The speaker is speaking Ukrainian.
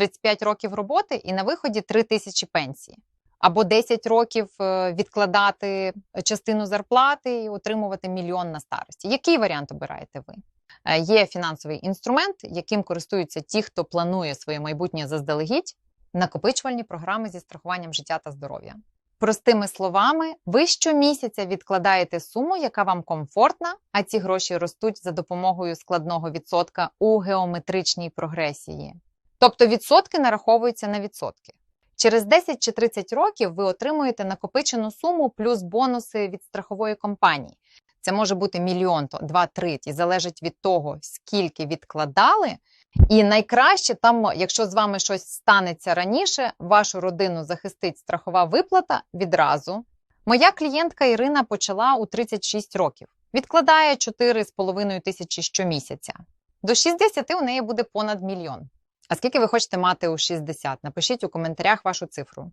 35 років роботи і на виході 3 тисячі пенсії. Або 10 років е, відкладати частину зарплати і отримувати мільйон на старості. Який варіант обираєте ви? Е, Є фінансовий інструмент, яким користуються ті, хто планує своє майбутнє заздалегідь, накопичувальні програми зі страхуванням життя та здоров'я. Простими словами, ви щомісяця відкладаєте суму, яка вам комфортна, а ці гроші ростуть за допомогою складного відсотка у геометричній прогресії. Тобто відсотки нараховуються на відсотки. Через 10 чи 30 років ви отримуєте накопичену суму плюс бонуси від страхової компанії. Це може бути мільйон, то два-три, залежить від того, скільки відкладали. І найкраще там, якщо з вами щось станеться раніше, вашу родину захистить страхова виплата відразу. Моя клієнтка Ірина почала у 36 років, відкладає 4,5 тисячі щомісяця. До 60 у неї буде понад мільйон. А скільки ви хочете мати у 60? Напишіть у коментарях вашу цифру.